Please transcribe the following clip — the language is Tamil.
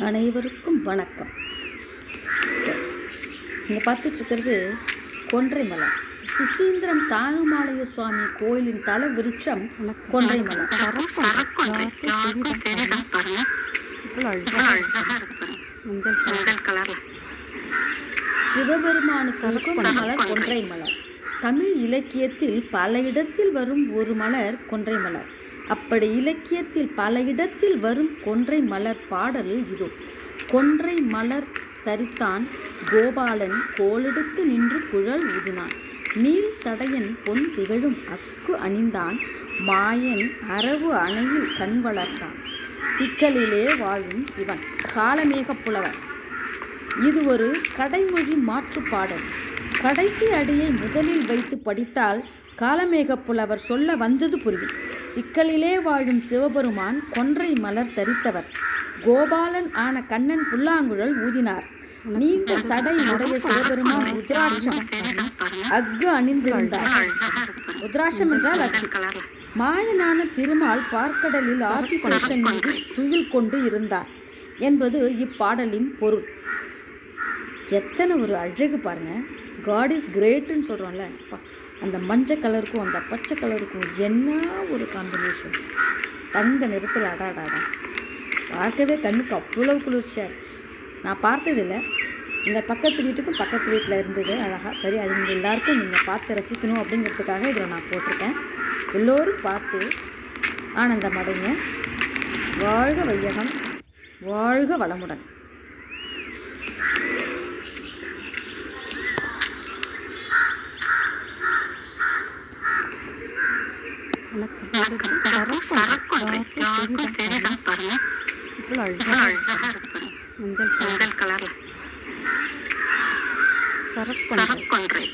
அனைவருக்கும் வணக்கம். இங்கே பார்த்துட்ருக்கிறது கொன்றை மலம் சுசீந்திரம் தானுமாலய சுவாமி கோயிலின் தல விருட்சம் கொன்றை சிவபெருமானுக்கு மலர் கொன்றை மலர் தமிழ் இலக்கியத்தில் பல இடத்தில் வரும் ஒரு மலர் கொன்றை மலர் அப்படி இலக்கியத்தில் பல இடத்தில் வரும் கொன்றை மலர் பாடல் இதோ. கொன்றை மலர் தரித்தான் கோபாலன் கோலெடுத்து நின்று குழல் ஊதினான். நீல் சடையன் பொன் திகழும் அக்கு அணிந்தான். மாயன் அரவு அணையில் கண் வளர்த்தான். சிக்கலிலே வாழும் சிவன் காலமேகப் புலவர் இது ஒரு கடைமொழி மாற்றுப்பாடல் கடைசி அடியை முதலில் வைத்து படித்தால் காலமேகப் புலவர் சொல்ல வந்தது புரியும். சிக்கலிலே வாழும் சிவபெருமான் கொன்றை மலர் தரித்தவர். கோபாலன் ஆன கண்ணன் புல்லாங்குழல் ஊதினார். நீண்ட சடை உடைய சிவபெருமான் ருத்ராட்சம். அக்கு அணிந்திருந்தார். ருத்ராட்சம் என்றால் அக்கு மாயனான திருமால் பார்க்கடலில் ஆதிசேஷன் மீது துயில் கொண்டு இருந்தார் என்பது இப்பாடலின் பொருள். எத்தனை ஒரு அழகு பாருங்க. காட் இஸ் கிரேட்டுன்னு சொல்கிறோம்ல அந்த மஞ்சள் கலருக்கும் அந்த பச்சை கலருக்கும் என்ன ஒரு காம்பினேஷன் தங்க நிறத்தில் அடாடாடா. பார்க்கவே கண்ணுக்கு அவ்வளோ குளிர்ச்சியாக இருக்கு. நான் பார்த்ததில்லை. எங்கள் பக்கத்து வீட்டுக்கும் பக்கத்து வீட்டில் இருந்தது அழகாக சரி அது நீங்கள் எல்லாருக்கும் நீங்கள் பார்த்து ரசிக்கணும் அப்படிங்கிறதுக்காக இதில் நான் போட்டிருக்கேன். எல்லோரும் பார்த்து ஆனந்தம் அடைங்க. வாழ்க வையகம். வாழ்க வளமுடன் சரக்கொன்றை யாருக்கும் தெரியுதா பாருங்க இவ்வளோ எவ்வளவு அழகா இருக்கு பாருங்க மஞ்சள் மஞ்சள் கலர்ல சரக்கு சரக்கொன்றை